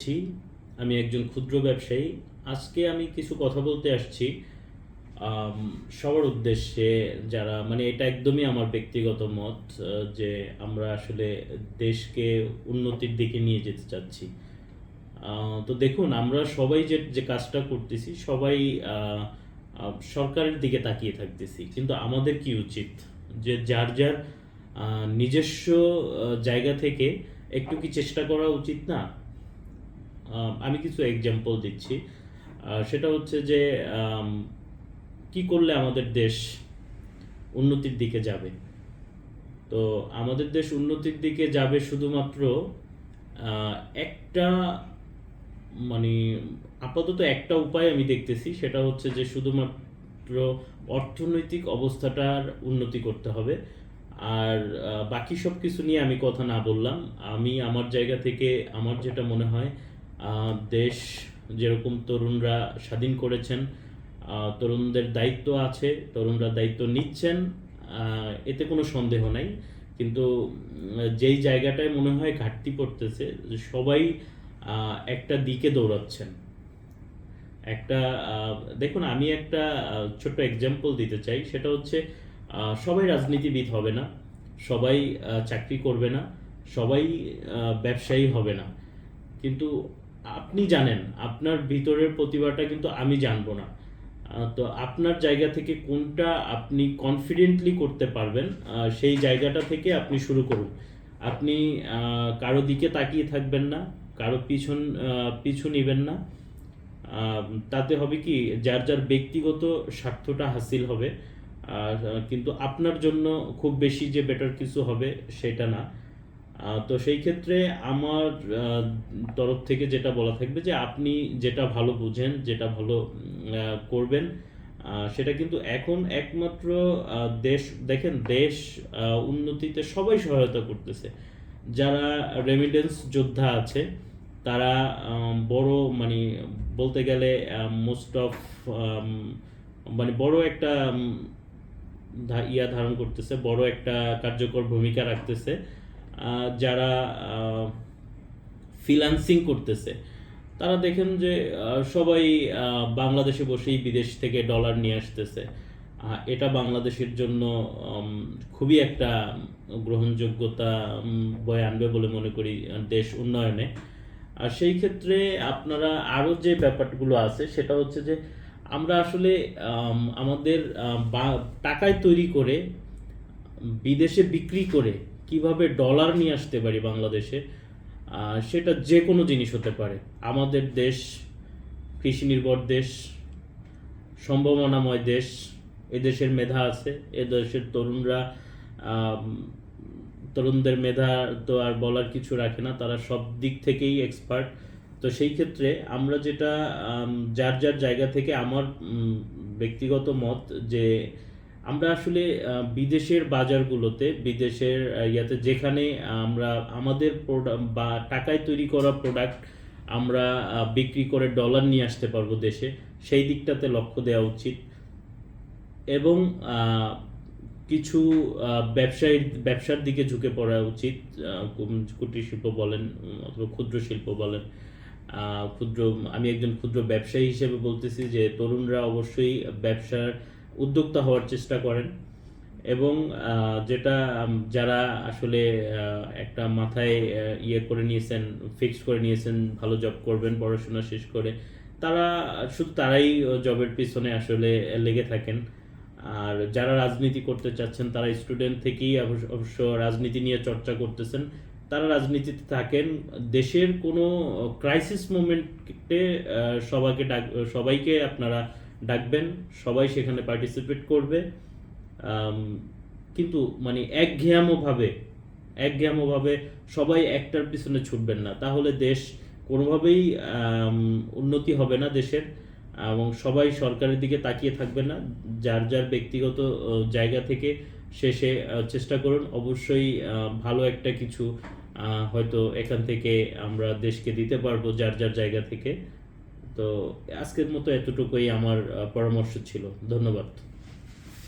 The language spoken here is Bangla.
আছি আমি একজন ক্ষুদ্র ব্যবসায়ী। আজকে আমি কিছু কথা বলতে আসছি সবার উদ্দেশ্যে যারা মানে এটা একদমই আমার ব্যক্তিগত মত যে আমরা আসলে দেশকে উন্নতির দিকে নিয়ে যেতে চাচ্ছি। তো দেখুন, আমরা সবাই যে যে কাজটা করতেছি, সবাই সরকারের দিকে তাকিয়ে থাকতেছি। কিন্তু আমাদের কি উচিত? যে যার যার নিজস্ব জায়গা থেকে একটু কি চেষ্টা করা উচিত না? আম, কিছু এক্সাম্পল দিচ্ছি। সেটা হচ্ছে যে কি করলে আমাদের দেশ উন্নতির দিকে যাবে? তো আমাদের দেশ উন্নতির দিকে যাবে শুধুমাত্র একটা মানে আপাতত একটা উপায় আমি দেখতেছি সেটা হচ্ছে যে শুধুমাত্র অর্থনৈতিক অবস্থাটার উন্নতি করতে হবে। আর বাকি সব কিছু নিয়ে আমি কথা না বললাম। আমি আমার জায়গা থেকে আমার যেটা মনে হয় দেশ যেরকম তরুণরা স্বাধীন করেছেন তরুণদের দায়িত্ব আছে, তরুণরা দায়িত্ব নিচ্ছেন এতে কোনো সন্দেহ নাই। কিন্তু যেই জায়গাটায় মনে হয় ঘাটতি পড়তেছে সবাই একটা দিকে দৌড়াচ্ছেন। একটা দেখুন, আমি একটা ছোট্ট এক্সাম্পল দিতে চাই। সেটা হচ্ছে সবাই রাজনীতিবিদ হবে না, সবাই চাকরি করবে না, সবাই ব্যবসায়ী হবে না। কিন্তু আপনি জানেন, আপনার ভিতরের প্রতিভাটা কিন্তু আমি জানব না। তো আপনার জায়গা থেকে কোনটা আপনি কনফিডেন্টলি করতে পারবেন সেই জায়গাটা থেকে আপনি শুরু করুন। আপনি কারও দিকে তাকিয়ে থাকবেন না, কারও পিছন পিছু নিবেন না। তাতে হবে কি, যার যার ব্যক্তিগত স্বার্থটা হাসিল হবে কিন্তু আপনার জন্য খুব বেশি যে বেটার কিছু হবে সেটা না। তো সেই ক্ষেত্রে আমার তরফ থেকে যেটা বলা থাকবে যে আপনি যেটা ভালো বুঝেন, যেটা ভালো করবেন সেটা কিন্তু এখন একমাত্র দেশ, দেখেন দেশ উন্নতিতে সবাই সহায়তা করতেছে। যারা রেমিডেন্স যোদ্ধা আছে, তারা বড় মানে বলতে গেলে মোস্ট অফ মানে বড় একটা ইয়া ধারণ করতেছে, বড় একটা কার্যকর ভূমিকা রাখতেছে। যারা ফ্রিল্যান্সিং করতেছে, তারা দেখেন যে সবাই বাংলাদেশে বসেই বিদেশ থেকে ডলার নিয়ে আসতেছে। এটা বাংলাদেশের জন্য খুবই একটা গ্রহণযোগ্যতা বয়ে আনবে বলে মনে করি দেশ উন্নয়নে। আর সেই ক্ষেত্রে আপনারা আরও যে ব্যাপারগুলো আছে, সেটা হচ্ছে যে, আমরা আসলে আমাদের টাকায় তৈরি করে, বিদেশে বিক্রি করে কীভাবে ডলার নিয়ে আসতে পারি বাংলাদেশে সেটা যে কোনো জিনিস হতে পারে। আমাদের দেশ কৃষি নির্ভর দেশ, সম্ভাবনাময় দেশ এদেশের মেধা আছে এদেশের তরুণরা তরুণদের মেধা তো আর বলার কিছু রাখে না, তারা সব দিক থেকেই এক্সপার্ট তো সেই ক্ষেত্রে আমরা যেটা যার যার জায়গা থেকে আমার ব্যক্তিগত মত যে আমরা আসলে বিদেশের বাজারগুলোতে বিদেশের ইয়াতে যেখানে আমরা আমাদের বা টাকায় তৈরি করা প্রোডাক্ট আমরা বিক্রি করে ডলার নিয়ে আসতে পারব দেশে সেই দিকটাতে লক্ষ্য দেওয়া উচিত। এবং কিছু আহ, ব্যবসায়ী ব্যবসার দিকে ঝুঁকে পড়া উচিত কুটির শিল্প বলেন অথবা ক্ষুদ্র শিল্প বলেন। ক্ষুদ্র আমি একজন ক্ষুদ্র ব্যবসায়ী হিসেবে বলতেছি যে তরুণরা অবশ্যই ব্যবসার উদ্যোক্তা হওয়ার চেষ্টা করেন এবং যেটা যারা আসলে একটা মাথায় ইয়ে করে নিয়েছেন ফিক্স করে নিয়েছেন, ভালো জব করবেন, পড়াশোনা শেষ করে, তারা, শুধু তারাই জবের পিছনে আসলে লেগে থাকেন। আর যারা রাজনীতি করতে চাচ্ছেন, তারা স্টুডেন্ট থেকেই অবশ্য- রাজনীতি নিয়ে চর্চা করতেছেন। তারা রাজনীতিতে থাকেন, দেশের কোনো ক্রাইসিস মোমেন্টে সবাইকে ডাক, সবাইকে আপনারা ডাকবেন, সবাই সেখানে পার্টিসিপেট করবে। কিন্তু মানে একঘেয়ামোভাবে একঘেয়ামোভাবে সবাই একটার পিছনে ছুটবেন না। তাহলে দেশ কোনোভাবেই উন্নতি হবে না দেশের, এবং সবাই সরকারের দিকে তাকিয়ে থাকবে না। যার যার ব্যক্তিগত জায়গা থেকে শেষে চেষ্টা করুন। অবশ্যই ভালো একটা কিছু হয়তো এখান থেকে আমরা দেশকে দিতে পারব যার যার জায়গা থেকে। তো আজকের মতো এতটুকুই আমার পরামর্শ ছিল। ধন্যবাদ।